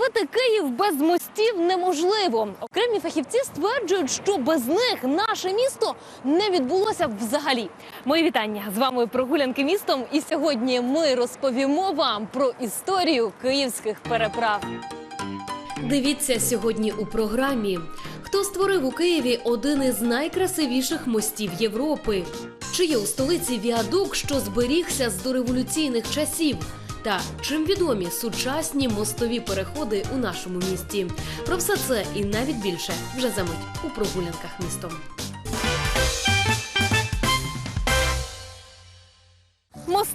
Уявити Київ без мостів неможливо. Окремі фахівці стверджують, що без них наше місто не відбулося б взагалі. Мої вітання з вами прогулянки містом. І сьогодні ми розповімо вам про історію київських переправ. Дивіться сьогодні у програмі. Хто створив у Києві один із найкрасивіших мостів Європи? Чи є у столиці віадук, що зберігся з дореволюційних часів? Та чим відомі сучасні мостові переходи у нашому місті? Про все це і навіть більше вже за мить у прогулянках містом.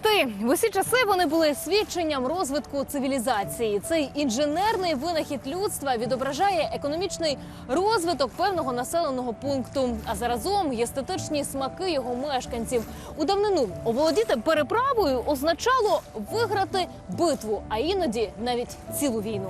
Мости в усі часи вони були свідченням розвитку цивілізації. Цей інженерний винахід людства відображає економічний розвиток певного населеного пункту, а заразом естетичні смаки його мешканців. У давнину оволодіти переправою означало виграти битву, а іноді навіть цілу війну.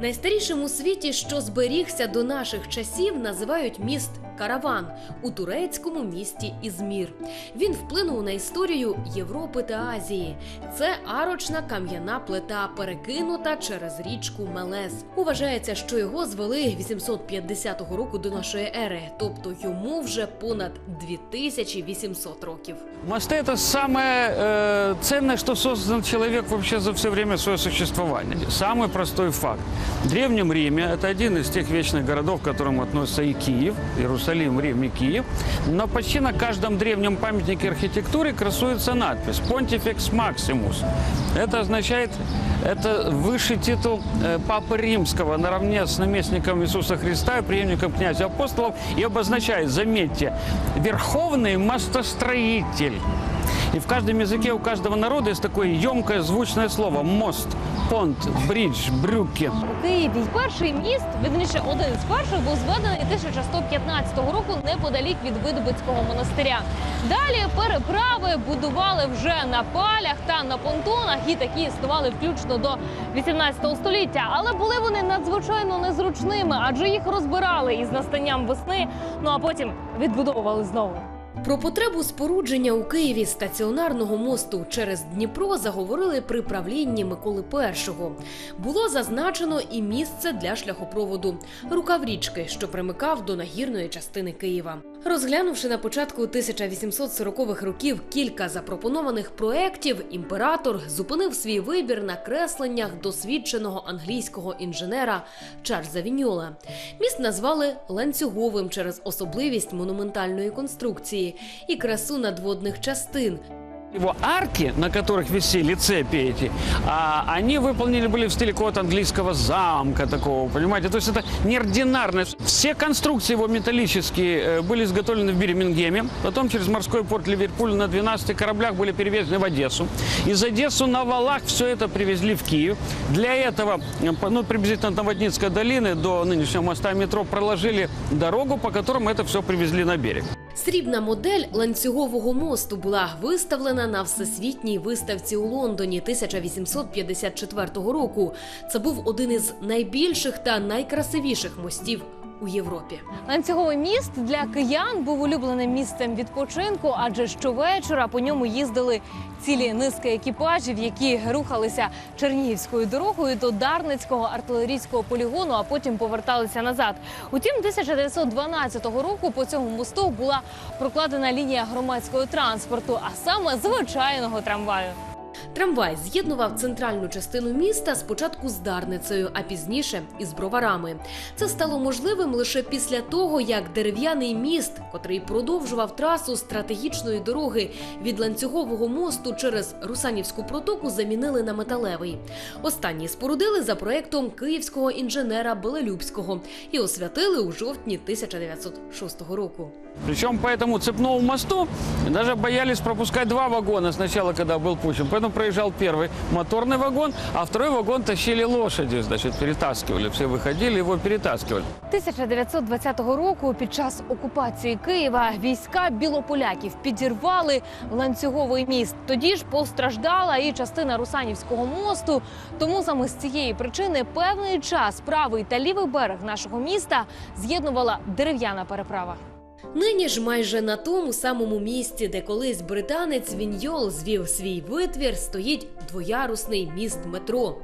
Найстарішим у світі, що зберігся до наших часів, називають міст Караван у турецькому місті Ізмір. Він вплинув на історію Європи та Азії. Це арочна кам'яна плита, перекинута через річку Мелез. Вважається, що його звели 850 року до нашої ери, тобто йому вже понад 2800 років. Мосты это самое э, ценное, что создан человек вообще за все время своего существования. Самый простой факт. В Древнем Риме это один из тех вечных городов, к которым относится и Киев, Иерусалим, Рим и Киев. Но почти на каждом древнем памятнике архитектуры красуется надпись Pontifex Maximus. Это означает, это высший титул э, Папы Римского наравне с наместником Иисуса Христа и преемником князя апостолов и обозначает, заметьте, верховный мостостроитель. И в каждом языке у каждого народа есть такое емкое звучное слово мост, понт, бридж, брюки. У Києві перший міст, вірніше, один з перших, був зведений 1115 року неподалік від Видобицького монастиря. Далі переправи будували вже на палях та на понтонах, і такі існували включно до 18 століття. Але були вони надзвичайно незручними, адже їх розбирали із настанням весни. Ну а потім відбудовували знову. Про потребу спорудження у Києві стаціонарного мосту через Дніпро заговорили при правлінні Миколи І. Було зазначено і місце для шляхопроводу рукав річки, що примикав до нагірної частини Києва. Розглянувши на початку 1840-х років кілька запропонованих проєктів, імператор зупинив свій вибір на кресленнях досвідченого англійського інженера Чарльза Віньола. Міст назвали ланцюговим через особливість монументальної конструкції і красу надводних частин. Его арки, на которых висели цепи эти, а, они выполнены были в стиле какого-то английского замка такого, понимаете? То есть это неординарно. Все конструкции его металлические э, были изготовлены в Бирмингеме, потом через морской порт Ливерпуль на 12 кораблях были перевезены в Одессу. Из Одессу на валах все это привезли в Киев. Для этого, э, по- ну, приблизительно от Новоднинской долины до нынешнего моста метро проложили дорогу, по которому это все привезли на берег. Срібна модель ланцюгового мосту була виставлена на всесвітній виставці у Лондоні 1854 року. Це був один із найбільших та найкрасивіших мостів у Європі. Ланцюговий міст для киян був улюбленим місцем відпочинку, адже щовечора по ньому їздили цілі низки екіпажів, які рухалися Чернігівською дорогою до Дарницького артилерійського полігону, а потім поверталися назад. Утім, 1912 року по цьому мосту була прокладена лінія громадського транспорту, а саме звичайного трамваю. Трамвай з'єднував центральну частину міста спочатку з Дарницею, а пізніше із броварами. Це стало можливим лише після того, як дерев'яний міст, котрий продовжував трасу стратегічної дороги від ланцюгового мосту через Русанівську протоку, замінили на металевий. Останній спорудили за проектом київського інженера Белелюбського і освятили у жовтні 1906 року. Причем по этому цепному мосту даже боялись пропускать два вагона сначала, когда был пущен Поэтому проезжал первый моторный вагон, а второй вагон тащили лошади, значит, перетаскивали. Все выходили, его перетаскивали. 1920 року під час окупації Києва війська білополяків підірвали ланцюговий міст. Тоді ж постраждала і частина Русанівського мосту. Тому саме з цієї причини певний час правий та лівий берег нашого міста з'єднувала дерев'яна переправа. Нині ж майже на тому самому місці, де колись британець Віньйол звів свій витвір, стоїть двоярусний міст метро.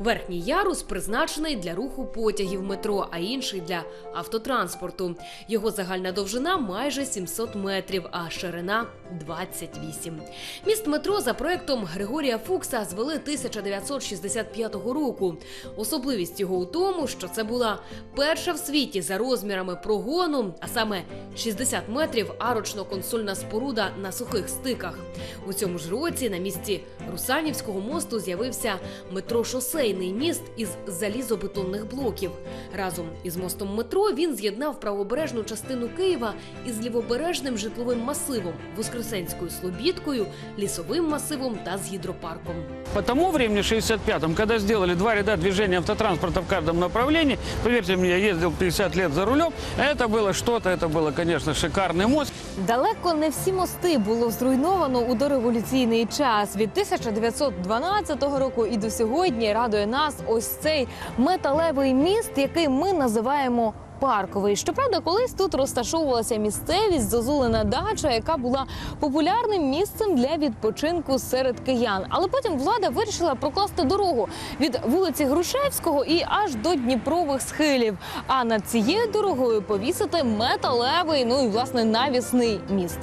Верхній ярус призначений для руху потягів метро, а інший для автотранспорту. Його загальна довжина майже 700 метрів, а ширина 28. Міст метро за проектом Григорія Фукса звели 1965 року. Особливість його у тому, що це була перша в світі за розмірами прогону, а саме 60 метрів арочно-консольна споруда на сухих стиках. У цьому ж році на місці Русанівського мосту з'явився метро-шосейний міст із залізобетонних блоків. Разом із мостом метро він з'єднав правобережну частину Києва із лівобережним житловим масивом, Воскресенською Слобідкою, лісовим масивом та з гідропарком. По тому времени, 65-м, когда сделали два ряда движения автотранспорта в каждом направлении, поверьте мне, я ездил 50 лет за рулем, это было что-то, это было, конечно, шикарный мост. Далеко не всі мости було зруйновано у дореволюційний час. Від 1912 року і до сьогодні радує нас ось цей металевий міст, який ми називаємо. Парковий. Щоправда, колись тут розташовувалася місцевість, зозулена дача, яка була популярним місцем для відпочинку серед киян. Але потім влада вирішила прокласти дорогу від вулиці Грушевського і аж до Дніпрових схилів. А над цією дорогою повісити металевий, ну і власне навісний міст.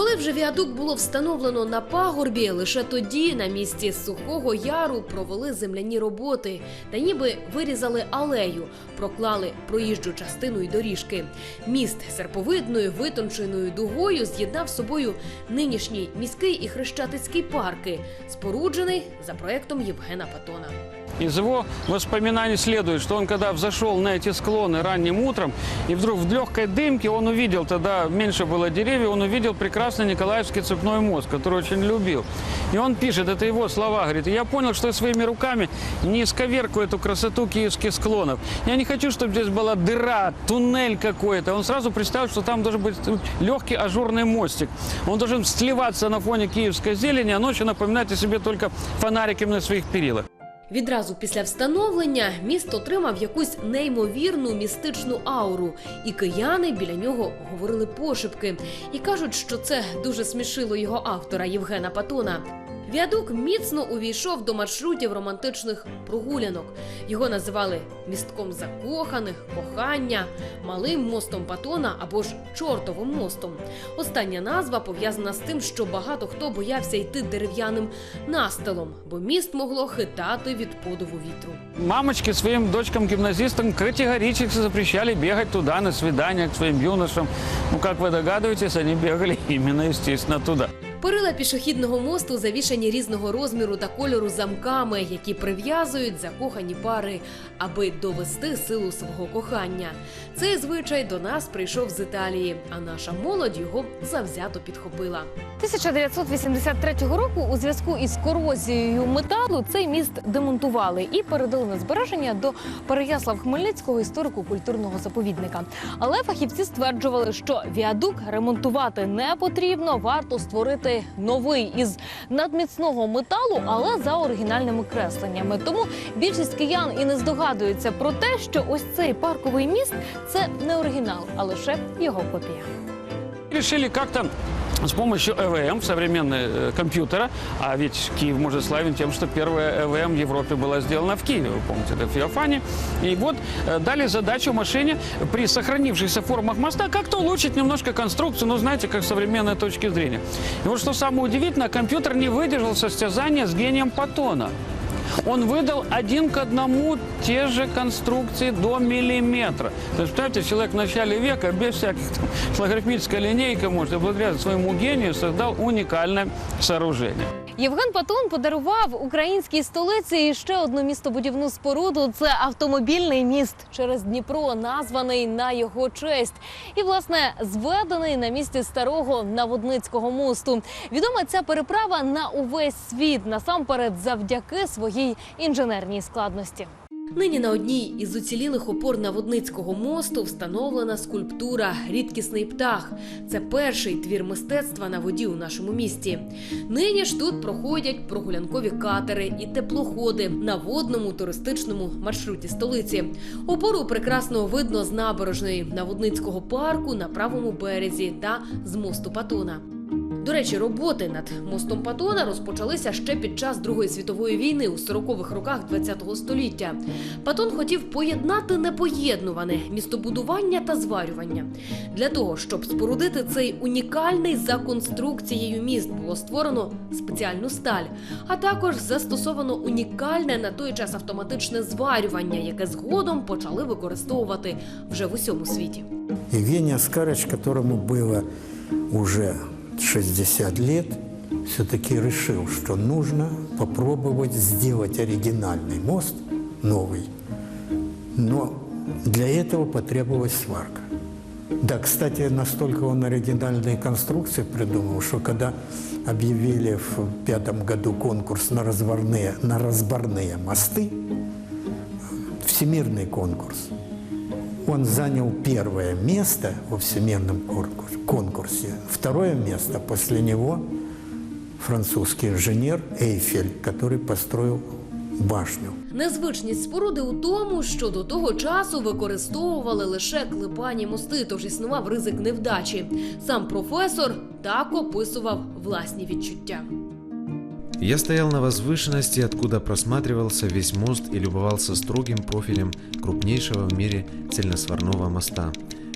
Коли вже віадук було встановлено на пагорбі, лише тоді на місці сухого яру провели земляні роботи та ніби вирізали алею, проклали проїжджу частину й доріжки. Міст серповидною витонченою дугою з'єднав собою нинішній міський і хрещатицький парки, споруджений за проектом Євгена Патона. Из его воспоминаний следует, что он когда взошел на эти склоны ранним утром, и вдруг в легкой дымке он увидел, тогда меньше было деревьев, он увидел прекрасный Николаевский цепной мост, который очень любил. И он пишет, это его слова, говорит, я понял, что я своими руками не исковеркаю эту красоту киевских склонов. Я не хочу, чтобы здесь была дыра, туннель какой-то. Он сразу представил, что там должен быть легкий ажурный мостик. Он должен сливаться на фоне киевской зелени, а ночью напоминать о себе только фонариками на своих перилах. Відразу після встановлення міст отримав якусь неймовірну містичну ауру, і кияни біля нього говорили пошепки і кажуть, що це дуже смішило його автора Євгена Патона. Віадук міцно увійшов до маршрутів романтичних прогулянок. Його називали містком закоханих, кохання, малим мостом Патона або ж чортовим мостом. Остання назва пов'язана з тим, що багато хто боявся йти дерев'яним настилом, бо міст могло хитати від подуву вітру. Мамочки своим дочкам-гимназистам категорически запрещали бегать туда на свидания к своим юношам. Ну, как вы догадываетесь, они бегали именно, естественно, туда. Перила пішохідного мосту завішані різного розміру та кольору замками, які прив'язують закохані пари, аби довести силу свого кохання. Цей звичай до нас прийшов з Італії, а наша молодь його завзято підхопила. 1983 року у зв'язку із корозією металу цей міст демонтували і передали на збереження до Переяслав-Хмельницького історико-культурного заповідника. Але фахівці стверджували, що віадук ремонтувати не потрібно, варто створити новий із надміцного металу, але за оригінальними кресленнями. Тому більшість киян і не здогадуються про те, що ось цей парковий міст це не оригінал, а лише його копія. Решили как-то с помощью ЭВМ, современного э, компьютера, а ведь Киев может славен тем, что первая ЭВМ в Европе была сделана в Киеве, вы помните, это в Феофане. И вот э, дали задачу машине при сохранившихся формах моста как-то улучшить немножко конструкцию, ну, знаете, как с современной точки зрения. И вот что самое удивительное, компьютер не выдержал состязания с гением Патона. Он выдал один к одному те же конструкции до миллиметра. То есть, представьте, человек в начале века без всяких там, логарифмической линейки, может, благодаря своему гению создал уникальное сооружение. Євген Патон подарував українській столиці ще одну містобудівну споруду. Це автомобільний міст через Дніпро, названий на його честь, і власне зведений на місці старого Наводницького мосту. Відома ця переправа на увесь світ насамперед завдяки своїй інженерній складності. Нині на одній із уцілілих опор Наводницького мосту встановлена скульптура Рідкісний птах. Це перший твір мистецтва на воді у нашому місті. Нині ж тут проходять прогулянкові катери і теплоходи на водному туристичному маршруті столиці. Опору прекрасно видно з набережної Наводницького парку на правому березі та з мосту Патона. До речі, роботи над мостом Патона розпочалися ще під час Другої світової війни у 40-х роках ХХ століття. Патон хотів поєднати непоєднуване містобудування та зварювання. Для того, щоб спорудити цей унікальний за конструкцією міст, було створено спеціальну сталь, а також застосовано унікальне на той час автоматичне зварювання, яке згодом почали використовувати вже в усьому світі. Евгений Аскарович, которому было уже 60 лет, все-таки решил, что нужно попробовать сделать оригинальный мост, новый. Но для этого потребовалась сварка. Да, кстати, настолько он оригинальные конструкции придумал, что когда объявили в пятом году конкурс на разборные, на разборные мосты, всемирный конкурс, он занял первое место во всемирном конкурсе-. Второе место после него французский инженер Эйфель, который построил башню. Незвичність споруди у тому, що до того часу використовували лише клепані мости, тож існував ризик невдачі. Сам професор так описував власні відчуття. Я стоял на возвышенности, откуда просматривался весь мост и любовался строгим профилем крупнейшего в мире цельносварного моста.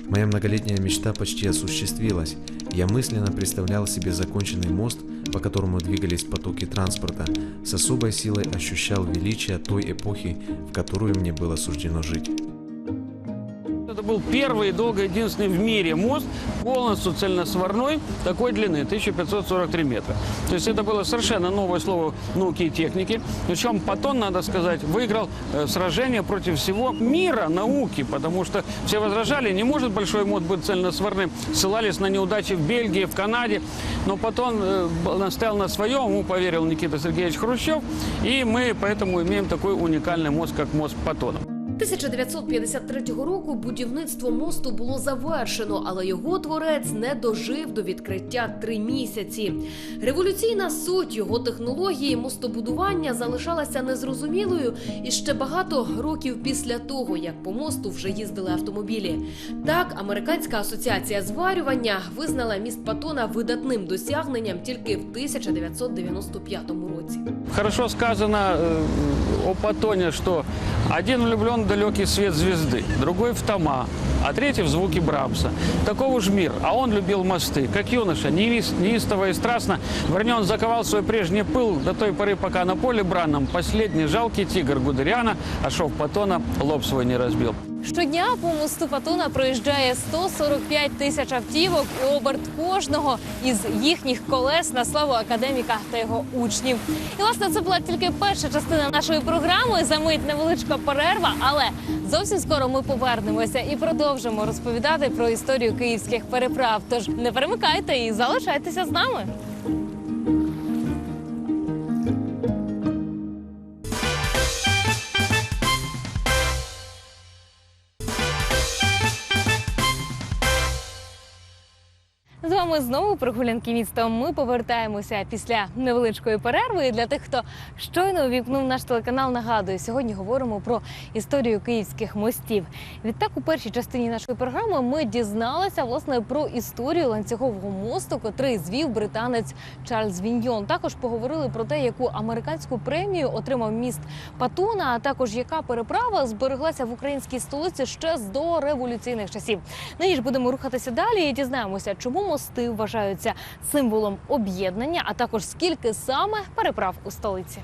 Моя многолетняя мечта почти осуществилась. Я мысленно представлял себе законченный мост, по которому двигались потоки транспорта, с особой силой ощущал величие той эпохи, в которую мне было суждено жить. Это был первый и долго единственный в мире мост, полностью цельносварной, такой длины, 1543 метра. То есть это было совершенно новое слово науки и техники. Причем Патон, надо сказать, выиграл э, сражение против всего мира науки, потому что все возражали, не может большой мост быть цельносварным, ссылались на неудачи в Бельгии, в Канаде. Но Патон э, настоял на своем, ему поверил Никита Сергеевич Хрущев, и мы поэтому имеем такой уникальный мост, как мост Патона. 1953 року будівництво мосту було завершено, але його творець не дожив до відкриття три місяці. Революційна суть його технології мостобудування залишалася незрозумілою і ще багато років після того, як по мосту вже їздили автомобілі. Так, американська асоціація зварювання визнала міст Патона видатним досягненням тільки в 1995 році. Хорошо сказано э, о Патоне, что один влюблен в далекий свет звезды, другой в тома, а третий в звуки Брамса. Таков уж мир, а он любил мосты. Как юноша, неис- неистово и страстно, вернее, он заковал свой прежний пыл до той поры, пока на поле бранном последний жалкий тигр Гудериана, а шов Патона лоб свой не разбил. Щодня по мосту Патона проїжджає 145 тисяч автівок, і оберт кожного із їхніх колес на славу академіка та його учнів. І власне це була тільки перша частина нашої програми. За мить невеличка перерва, але зовсім скоро ми повернемося і продовжимо розповідати про історію київських переправ. Тож не перемикайте і залишайтеся з нами. З вами знову прогулянки містом. Ми повертаємося після невеличкої перерви. І для тих, хто щойно увікнув наш телеканал, нагадую, сьогодні говоримо про історію київських мостів. Відтак, у першій частині нашої програми ми дізналися власне про історію ланцюгового мосту, котрий звів британець Чарльз Віньйон. Також поговорили про те, яку американську премію отримав міст Патона, а також яка переправа збереглася в українській столиці ще з дореволюційних часів. Нині ж будемо рухатися далі і дізнаємося, чому мости вважаються символом об'єднання, а також скільки саме переправ у столиці.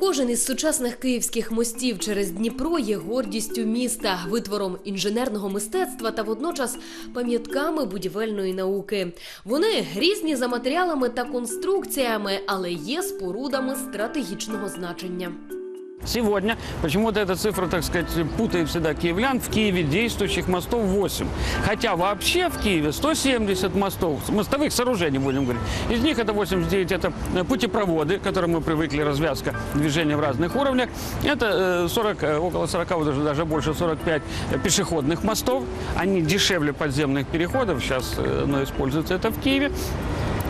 Кожен із сучасних київських мостів через Дніпро є гордістю міста, витвором інженерного мистецтва та водночас пам'ятками будівельної науки. Вони різні за матеріалами та конструкціями, але є спорудами стратегічного значення. Сегодня почему-то эта цифра, так сказать, путает всегда киевлян. В Киеве действующих мостов 8. Хотя вообще в Киеве 170 мостов, мостовых сооружений, будем говорить. Из них это 89, это э, путепроводы, к которым мы привыкли, развязка движения в разных уровнях. Это э, 40, э, около 40, вот даже, даже больше 45 пешеходных мостов. Они дешевле подземных переходов. Сейчас э, оно используется это в Киеве.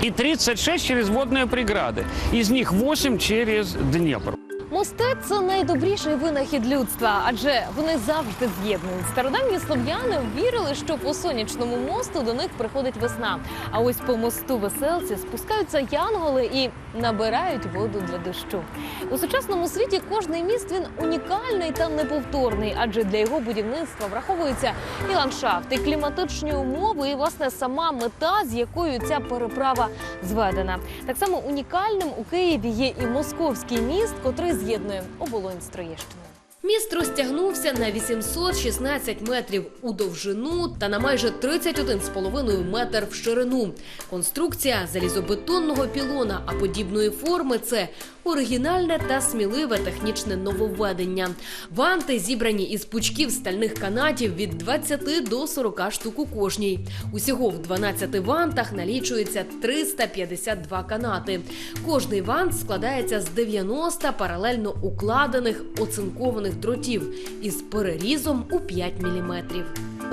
И 36 через водные преграды. Из них 8 через Днепр. Мости це найдобріший винахід людства, адже вони завжди з'єднують. Стародавні слов'яни вірили, що по сонячному мосту до них приходить весна. А ось по мосту веселці спускаються янголи і набирають воду для дощу. У сучасному світі кожний міст він унікальний та неповторний, адже для його будівництва враховується і ландшафт, і кліматичні умови, і власне сама мета, з якою ця переправа зведена. Так само унікальним у Києві є і московський міст, котрий з'єднує оболонь з Троєщиною. Міст розтягнувся на 816 метрів у довжину та на майже 31,5 метр в ширину. Конструкція залізобетонного пілона, а подібної форми це оригінальне та сміливе технічне нововведення. Ванти зібрані із пучків стальних канатів від 20 до 40 штук у кожній. Усього в 12 вантах налічується 352 канати. Кожний вант складається з 90 паралельно укладених оцинкованих дротів із перерізом у 5 міліметрів.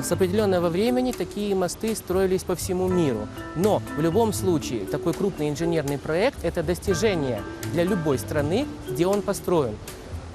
С определенного времени такие мосты строились по всему миру. Но в любом случае такой крупный инженерный проект – это достижение для любой страны, где он построен.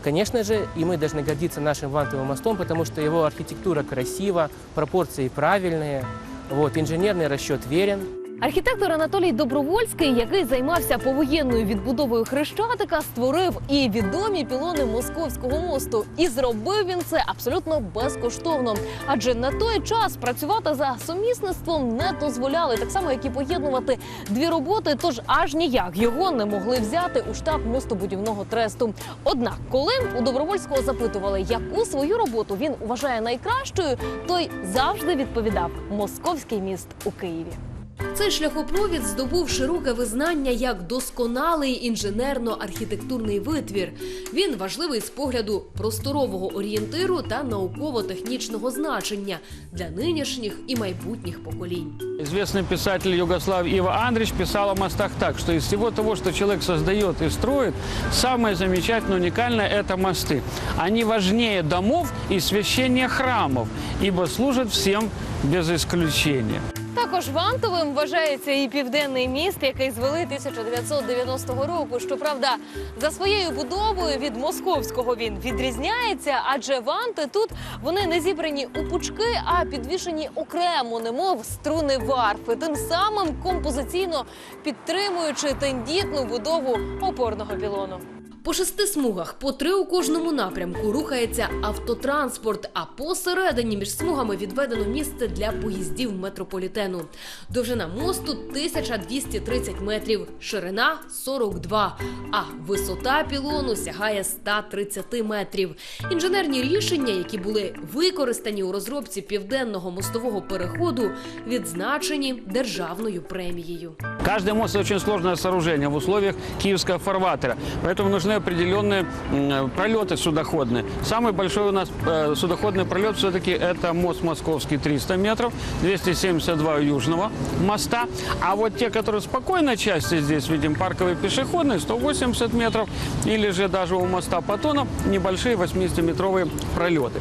Конечно же, и мы должны гордиться нашим вантовым мостом, потому что его архитектура красива, пропорции правильные, вот, инженерный расчет верен. Архітектор Анатолій Добровольський, який займався повоєнною відбудовою Хрещатика, створив і відомі пілони московського мосту. І зробив він це абсолютно безкоштовно. Адже на той час працювати за сумісництвом не дозволяли, так само як і поєднувати дві роботи. Тож аж ніяк його не могли взяти у штаб мостобудівного тресту. Однак, коли у Добровольського запитували, яку свою роботу він вважає найкращою, той завжди відповідав: Московський міст у Києві. Цей шляхопровід здобув широке визнання як досконалий інженерно-архітектурний витвір. Він важливий з погляду просторового орієнтиру та науково-технічного значення для нинішніх і майбутніх поколінь. Известный писатель Югослав Ива Андрич писал о мостах так, что из всего того, что человек создает и строит, самое замечательное, уникальное – это мосты. Они важнее домов и священнее храмов, ибо служат всем без исключения. Також вантовим вважається і південний міст, який звели 1990 року. Щоправда, за своєю будовою від московського він відрізняється, адже ванти тут вони не зібрані у пучки, а підвішені окремо, немов струни варфи, тим самим композиційно підтримуючи тендітну будову опорного пілону. По шести смугах, по три у кожному напрямку рухається автотранспорт, а посередині між смугами відведено місце для поїздів метрополітену. Довжина мосту 1230 метрів, ширина 42, а висота пілону сягає 130 метрів. Інженерні рішення, які були використані у розробці південного мостового переходу, відзначені державною премією. Каждый мост – это очень сложное сооружение в условиях киевского фарватера. Поэтому нужны определенные м, пролеты судоходные. Самый большой у нас э, судоходный пролет все-таки это мост московский 300 метров, 272 у южного моста. А вот те, которые в спокойной части здесь видим, парковые пешеходные, 180 метров. Или же даже у моста Патона небольшие 80-метровые пролеты.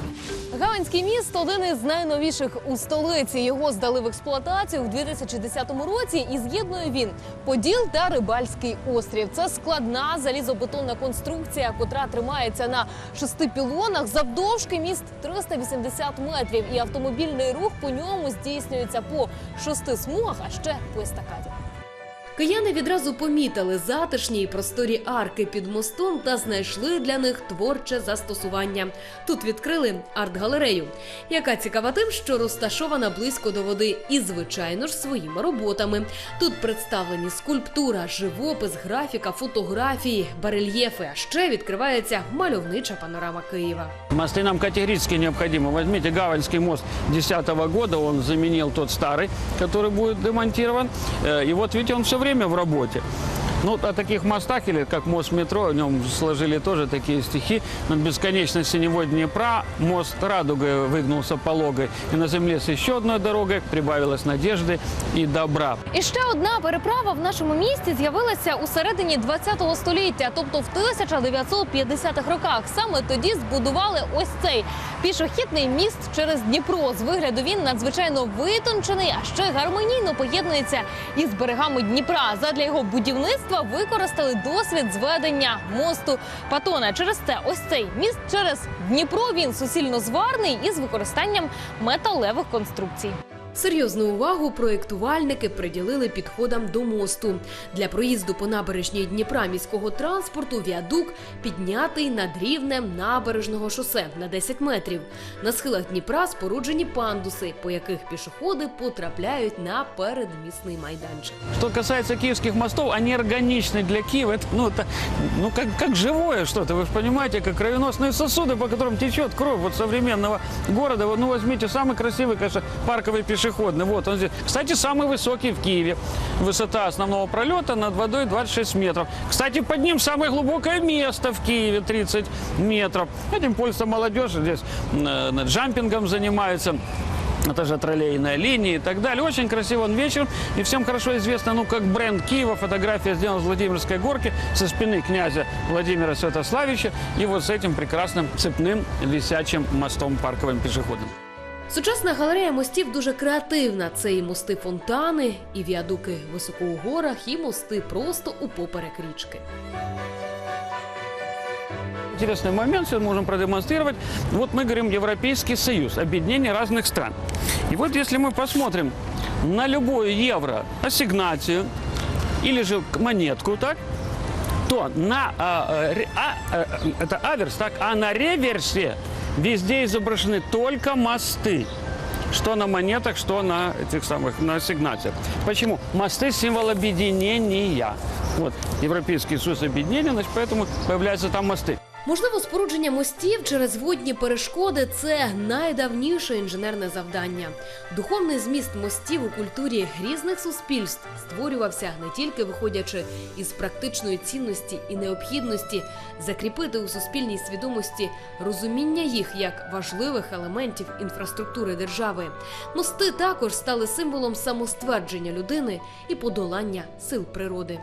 Галинський міст один із найновіших у столиці. Його здали в експлуатацію в 2010 році. І з'єднує він Поділ та Рибальський острів. Це складна залізобетонна конструкція, котра тримається на шести пілонах. Завдовжки міст 380 метрів. І автомобільний рух по ньому здійснюється по шести смугах, а ще по естакаді. Кияни відразу помітили затишні і просторі арки під мостом та знайшли для них творче застосування. Тут відкрили арт-галерею, яка цікава тим, що розташована близько до води і, звичайно ж, своїми роботами. Тут представлені скульптура, живопис, графіка, фотографії, барельєфи. А ще відкривається мальовнича панорама Києва. Мосты нам категорически необходимы. Возьмите Гаванский мост 2010 года, он заменил тот старый, который будет демонтирован. Э, И вот видите, он все время в работе. Ну, о таких мостах, или как мост метро, о нем сложили тоже такие стихи. Над бесконечной синевой Днепра мост радугой выгнулся пологой. И на земле с еще одной дорогой прибавилось надежды и добра. І ще одна переправа в нашому місті з'явилася у середині 20 століття, тобто в 1950-х роках. Саме тоді збудували ось цей пішохідний міст через Дніпро. З вигляду він надзвичайно витончений, а ще гармонійно поєднується із берегами Дніпра. Задля його будівництва використали досвід зведення мосту Патона. Через це ось цей міст через Дніпро він суцільно зварний із використанням металевих конструкцій. Серйозну увагу проєктувальники приділили підходам до мосту. Для проїзду по набережній Дніпра міського транспорту віадук піднятий над рівнем набережного шосе на 10 метрів. На схилах Дніпра споруджені пандуси, по яких пішоходи потрапляють на передмісний майданчик. Что касается киевских мостов, они органичны для Киева. Это, ну, это, ну как, как живое что-то, вы же понимаете, как кровеносные сосуды, по которым течет кровь вот современного города. Вот, ну, возьмите самый красивый, конечно, парковый пешеходный. Вот он здесь. Кстати, самый высокий в Киеве. Высота основного пролета над водой 26 метров. Кстати, под ним самое глубокое место в Киеве 30 метров. Этим пользуется молодежь. Здесь э, джампингом занимается. Это же троллейная линия и так далее. Очень красиво он вечер. И всем хорошо известно, ну, как бренд Киева. Фотография сделана с Владимирской горки со спины князя Владимира Святославича. И вот с этим прекрасным цепным висячим мостом парковым пешеходным. Сучасна галерея мостів дуже креативна. Це і мости фонтани, і віадуки високо у горах, і мости просто у поперек річки. Интересный момент сейчас можем продемонстрировать. Вот мы говорим Европейский Союз, объединение разных стран. И вот если мы посмотрим на любую евро ассигнацию или же к- монетку, так, то на а, а, ре- а, а, это аверс, так, а на реверсе везде изображены только мосты. Что на монетах, что на этих самых на ассигнациях. Почему? Мосты символ объединения. Вот Европейский союз объединения, значит, поэтому появляются там мосты. Можливо, спорудження мостів через водні перешкоди це найдавніше інженерне завдання. Духовний зміст мостів у культурі різних суспільств створювався не тільки виходячи із практичної цінності і необхідності закріпити у суспільній свідомості розуміння їх як важливих елементів інфраструктури держави. Мости також стали символом самоствердження людини і подолання сил природи.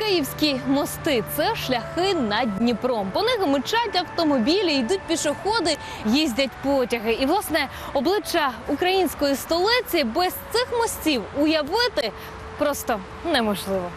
Київські мости це шляхи над Дніпром. По них мчать автомобілі, йдуть пішоходи, їздять потяги. І власне обличчя української столиці без цих мостів уявити просто неможливо.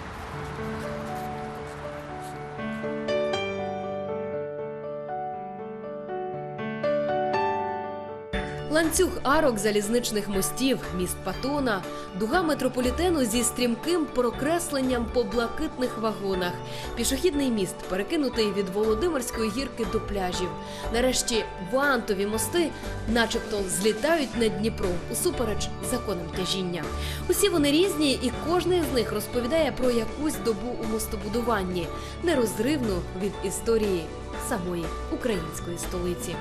Ланцюг арок залізничних мостів, міст Патона, дуга метрополітену зі стрімким прокресленням по блакитних вагонах, пішохідний міст, перекинутий від Володимирської гірки до пляжів. Нарешті вантові мости, начебто, злітають над Дніпром усупереч законам тяжіння. Усі вони різні, і кожний з них розповідає про якусь добу у мостобудуванні, нерозривну від історії самої української столиці.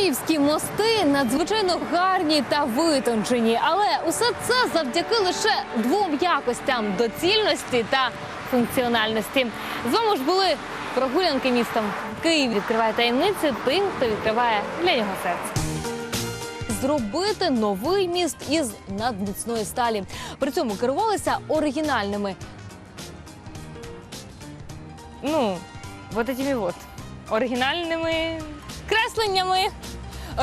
Київські мости надзвичайно гарні та витончені, але усе це завдяки лише двом якостям доцільності та функціональності. З вами ж були прогулянки містом. Київ відкриває таємниці тим, хто відкриває для нього серце. Зробити новий міст із надміцної сталі. При цьому керувалися оригінальними. Ну, вот этими вот оригінальними кресленнями.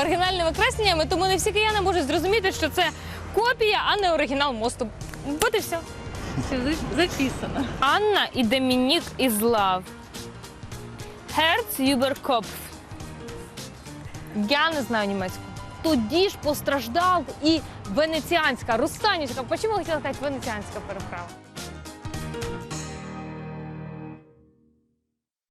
Оригінальними кресленнями, тому не всі кияни можуть зрозуміти, що це копія, а не оригінал мосту. От і все. Записано. Анна і Домінік із Лав. Über Kopf. Я не знаю німецьку. Тоді ж постраждав і венеціанська, русанівська. Почому хотіла сказати венеціанська переправа?